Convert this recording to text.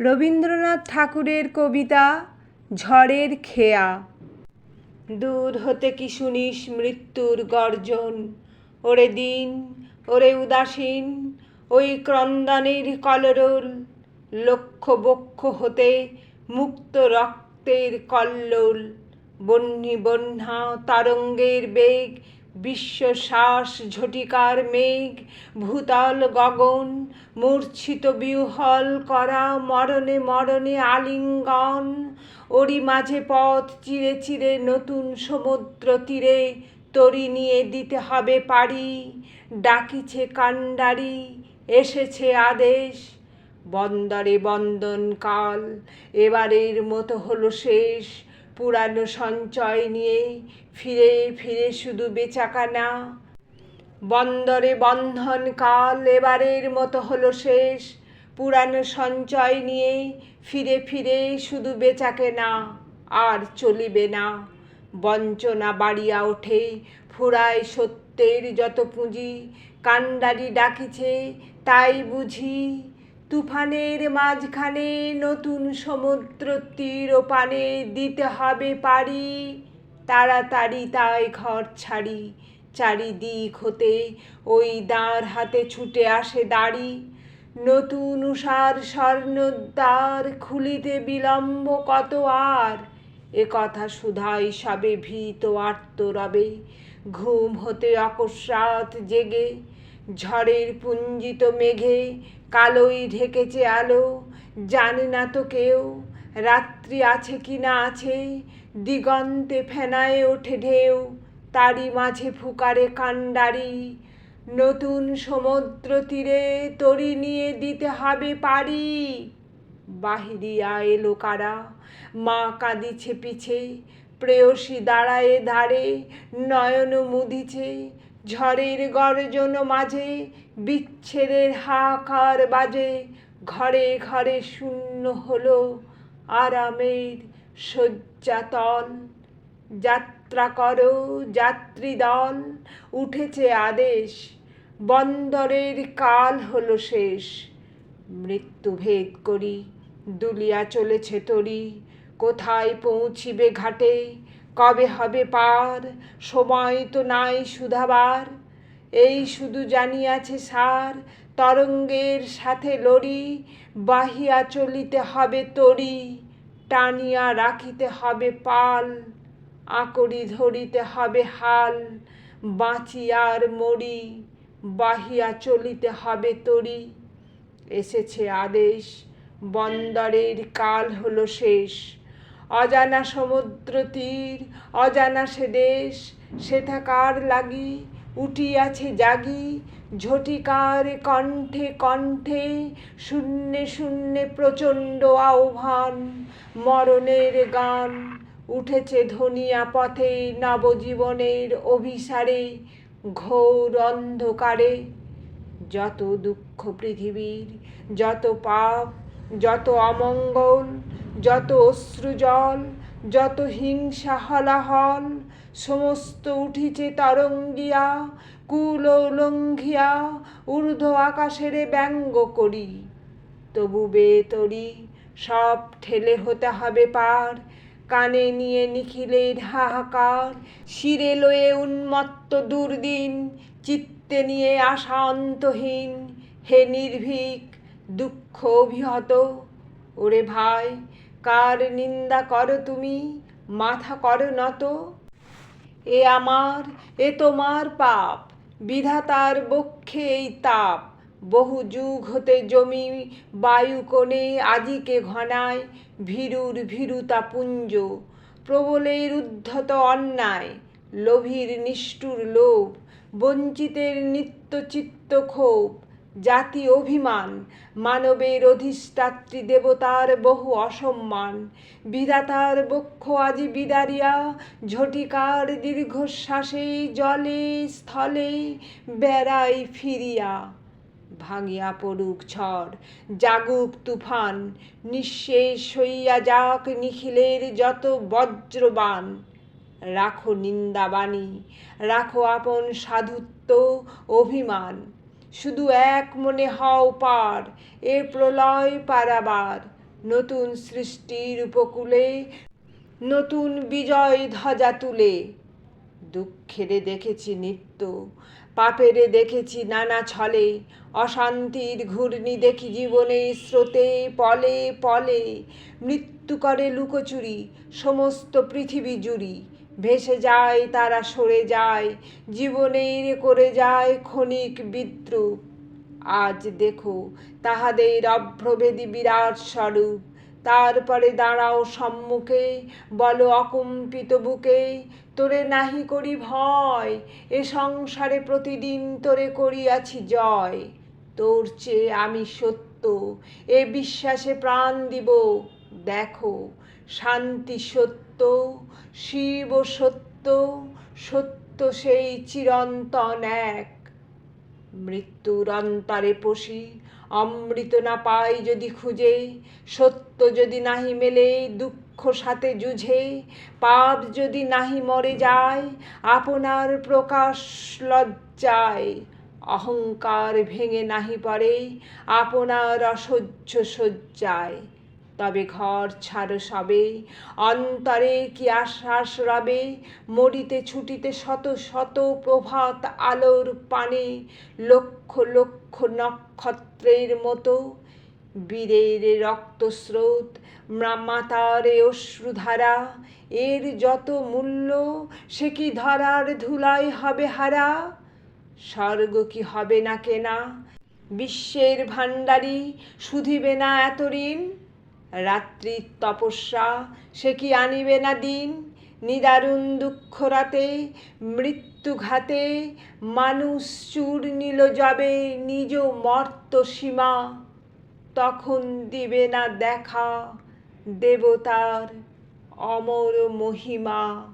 রবীন্দ্রনাথ ঠাকুরের কবিতা, ঝড়ের খেয়া। দূর হতে কি শুনিস মৃত্যুর গর্জন? ওরে দিন, ওরে উদাসীন, ওই ক্রন্দনের কলরোল। লক্ষ বক্ষ হতে মুক্ত রক্তের কল্লোল। বহ্নি বন্যা, তারঙ্গের বেগ বিশ্বশ্বাস, ঝটিকার মেঘ, ভূতল গগন, মূর্ছিত বিহ্বল করা, মরণে মরণে আলিঙ্গন ওরি মাঝে পথ চিরে চিরে নতুন সমুদ্র তীরে তরি নিয়ে দিতে হবে পারি, ডাকিছে কাণ্ডারি, এসেছে আদেশ, বন্দরে বন্দন কাল এবারের মতো হলো শেষ পুরানো সঞ্চয় নিয়ে ফিরে ফিরে শুধু বেচাকানা। বন্দরে বন্ধন কাল এবারের মতো হলো শেষ। পুরানো সঞ্চয় নিয়ে ফিরে ফিরে শুধু বেচাকে না আর চলিবে না। বঞ্চনা বাড়িয়া ওঠে ফুরায় সত্যের যত পুঁজি। কাণ্ডারি ডাকিছে, তাই বুঝি তুফানের মাঝখানে নতুন সমুদ্র তীর পানে দিতে হবে পারি। তাড়াতাড়ি তাই ঘর ছাড়ি। চারিদিক হতে ওই দাঁড় হাতে ছুটে আসে দাড়ি। নতুন উষার স্বর্ণদ্বার খুলিতে বিলম্ব কত আর? এ কথা সুধাই সবে ভীত আর্ত রবে ঘুম হতে অকস্মাৎ জেগে ঝড়ের পুঞ্জিত মেঘে কালোই ঢেকেছে আলো। জানে না তো কেউ রাত্রি আছে কি না আছে। দিগন্তে ফেনায় ওঠে ঢেউ, তারই মাঝে ফুকারে কাণ্ডারি। নতুন সমুদ্র তীরে তরি নিয়ে দিতে হবে পারি। বাহিরিয়া এলো কারা? মা কাঁদিছে পিছে, প্রেয়সী দাঁড়ায়ে ধারে, নয়ন মুদিছে। ঝড়ের গর্জন মাঝে, বিচ্ছেদের হাহাকার বাজে, ঘরে ঘরে শূন্য হলো আরামের শয্যাতল। যাত্রা করো যাত্রী দল, উঠেছে আদেশ, বন্দরের কাল হলো শেষ। মৃত্যু ভেদ করি, দুলিয়া চলেছে তরি, কোথায় পৌঁছিবে ঘাটে কবে হবে পার? সময় তো নাই সুধাবার। এই শুধু জানিয়াছে সার, তরঙ্গের সাথে লড়ি, বাহিয়া চলিতে হবে তরি, টানিয়া রাখিতে হবে পাল, আকড়ি ধরিতে হবে হাল, বাঁচিয়ার মরি, বাহিয়া চলিতে হবে তরি। এসেছে আদেশ, বন্দরের কাল হলো শেষ। অজানা সমুদ্র তীর অজানা সে দেশ সেথাকার লাগি, উঠিয়াছে জাগি, ঝটিকার কণ্ঠে কণ্ঠে, শূন্যে শূন্যে প্রচণ্ড আহ্বান, মরণের গান, উঠেছে ধনিয়া পথে নবজীবনের অভিসারে, ঘোর অন্ধকারে। যত দুঃখ পৃথিবীর, যত পাপ, যত অমঙ্গল যত অশ্রুজল, যত হিংসা হলাহল, সমস্ত উঠিছে তরঙ্গিয়া কুল লঙ্ঘিয়া ঊর্ধ্ব আকাশেরে ব্যঙ্গ করি। তবু বেতরি, সব ঠেলে হতে হবে পার। কানে নিয়ে নিখিলের হাহাকার, শিরে লয়ে উন্মত্ত দুর্দিন, চিত্তে নিয়ে আশা অন্তহীন হে নির্ভীক, দুঃখ অভিহত। ওরে ভাই কার নিন্দা করো তুমি? মাথা করো নত। এ আমার, এ তোমার পাপ। বিধাতার বক্ষে এই তাপ। বহু যুগ হতে জমি বায়ু কোণে আজিকে ঘনায় ভীরুর ভীরুতা পুঞ্জ। প্রবলের উদ্ধত অন্যায়, লোভীর নিষ্ঠুর লোভ, বঞ্চিতের নিত্য চিত্ত ক্ষোভ। জাতি অভিমান, মানবের অধিষ্ঠাত্রী দেবতার বহু অসম্মান। বিধাতার বক্ষ আজি বিদারিয়া, ঝটিকার দীর্ঘশ্বাসে, জলে, স্থলে বেড়াই ফিরিয়া। ভাঙিয়া পড়ুক ঝড়, জাগুক তুফান, নিঃশেষ হইয়া যাক নিখিলের যত বজ্রবান। রাখো নিন্দাবাণী রাখো আপন সাধুত্ব অভিমান। শুধু এক মনে হও পার এ প্রলয় পারাবার। নতুন সৃষ্টির উপকূলে, নতুন বিজয় ধ্বজা তুলে। দুঃখেরে দেখেছি নিত্য, পাপেরে দেখেছি নানা ছলে। অশান্তির ঘূর্ণি দেখি জীবনে স্রোতে, পলে পলে। মৃত্যু করে লুকোচুরি, সমস্ত পৃথিবী জুড়ি। ভেসে যায়, তারা সরে যায় জীবনের করে যায় ক্ষণিক বিদ্রুপ। আজ দেখো, তাহাদের অভ্রভেদী বিরাট স্বরূপ। তারপরে দাঁড়াও সম্মুখে, বলো অকম্পিত বুকে, তোরে নাহি করি ভয়, এ সংসারে প্রতিদিন তোরে করিয়াছি জয়। তোর চেয়ে আমি সত্য, এ বিশ্বাসে প্রাণ দিব। দেখো, শান্তি সত্য, শিব সত্য সত্য সেই চিরন্তন এক। মৃত্যুর অন্তরে পশি, অমৃত না পাই যদি খুঁজে, সত্য যদি নাহি মেলে, দুঃখ সাথে জুঝে পাপ যদি নাহি মরে যায়, আপনার প্রকাশ লজ্জায়, অহংকার ভেঙে নাহি পড়ে, আপনার অসহ্য সজ্জায় তবে ঘর ছাড়ো সবে অন্তরে কি আশ্বাস রবে? মরিতে ছুটিতে শত শত প্রভাত আলোর পানে লক্ষ লক্ষ নক্ষত্রের মতো। বীরের রক্তস্রোত মাতার অশ্রুধারা, এর যত মূল্য, সে কি ধরার ধুলায় হবে হারা? স্বর্গ কি হবে না কেনা? বিশ্বের ভাণ্ডারী শুধিবে না এত ঋণ? রাত্রির তপস্যা, সে কি আনিবে না দিন? নিদারুণ দুঃখ রাতে মৃত্যুঘাতে মানুষ চূর নিল যাবে নিজ মর্ত সীমা। তখন দিবে না দেখা দেবতার অমর মহিমা।